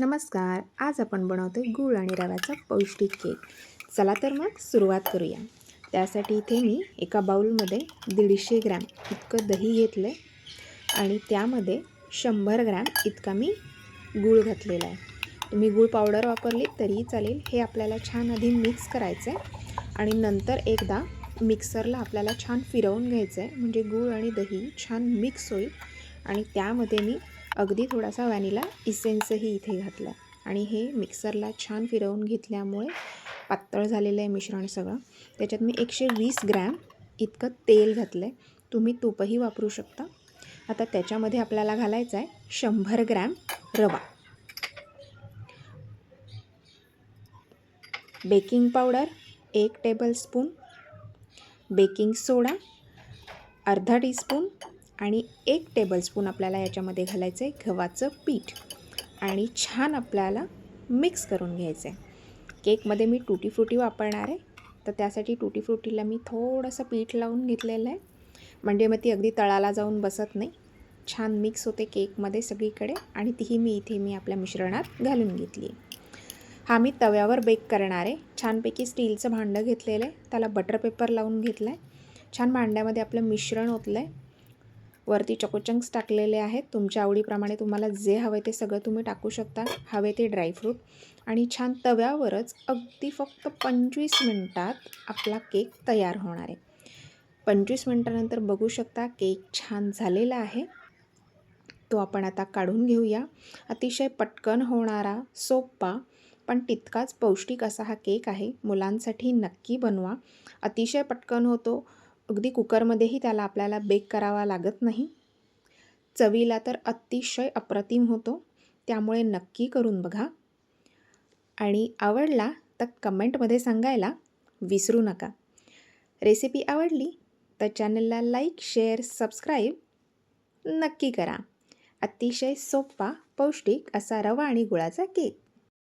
नमस्कार. आज आपण बनवतो गूळ आणि रव्याचा पौष्टिक केक. चला तर मग सुरुवात करूया. त्यासाठी इथे मी एका बाऊलमध्ये दीडशे ग्रॅम इतकं दही घेतलं आहे आणि त्यामध्ये शंभर ग्रॅम इतका मी गूळ घातलेला आहे. तुम्ही गूळ पावडर वापरली तरीही चालेल. हे आपल्याला छान आधी मिक्स करायचं आहे आणि नंतर एकदा मिक्सरला आपल्याला छान फिरवून घ्यायचं आहे म्हणजे गूळ आणि दही छान मिक्स होईल आणि त्यामध्ये मी अगदी थोडासा व्हॅनिला इसेन्सही इथे घातला आणि हे मिक्सरला छान फिरवून घेतल्यामुळे पातळ झालेलं आहे मिश्रण सगळं. त्याच्यात मी एकशे वीस ग्रॅम इतकं तेल घातलं आहे तुम्ही तूपही वापरू शकता. आता त्याच्यामध्ये आपल्याला घालायचं आहे शंभर ग्रॅम रवा. बेकिंग पावडर एक टेबलस्पून बेकिंग सोडा अर्धा टीस्पून. आणि एक टेबलस्पून आपल्याला याच्यामध्ये घालायचं आहे गव्हाचं पीठ. आणि छान आपल्याला मिक्स करून घ्यायचं आहे केकमध्ये मी टुटी फ्रुटी वापरणार आहे. तर त्यासाठी टुटी फ्रुटीला मी थोडंसं पीठ लावून घेतलेलं आहे. म्हणजे मग ती अगदी तळाला जाऊन बसत नाही. छान मिक्स होते केकमध्ये सगळीकडे आणि तीही मी इथे मी आपल्या मिश्रणात घालून घेतली. हा मी तव्यावर बेक करणार आहे. छानपैकी स्टीलचं भांडं घेतलेलं आहे. त्याला बटर पेपर लावून घेतलं आहे छान भांड्यामध्ये आपलं मिश्रण ओतलं आहे वरती चकोचंक्स टाकलेले आहेत. तुमच्या आवडीप्रमाणे तुम्हाला जे हवे ते सगळं तुम्ही टाकू शकता. हवे ते ड्रायफ्रूट आणि छान तव्यावरच अगदी फक्त पंचवीस मिनटात आपला केक तयार होणार आहे. पंचवीस मिनटानंतर बघू शकता केक छान झालेला आहे. तो आपण आता काढून घेऊया. अतिशय पटकन होणारा सोपा पण तितकाच पौष्टिक असा हा केक आहे. मुलांसाठी नक्की बनवा. अतिशय पटकन होतो. अगदी कुकरमध्येही त्याला आपल्याला बेक करावा लागत नाही. चवीला तर अतिशय अप्रतिम होतो. त्यामुळे नक्की करून बघा. आणि आवडला तर कमेंटमध्ये सांगायला विसरू नका. रेसिपी आवडली तर चॅनलला लाईक शेअर सबस्क्राईब नक्की करा. अतिशय सोपा पौष्टिक असा रवा आणि गुळाचा केक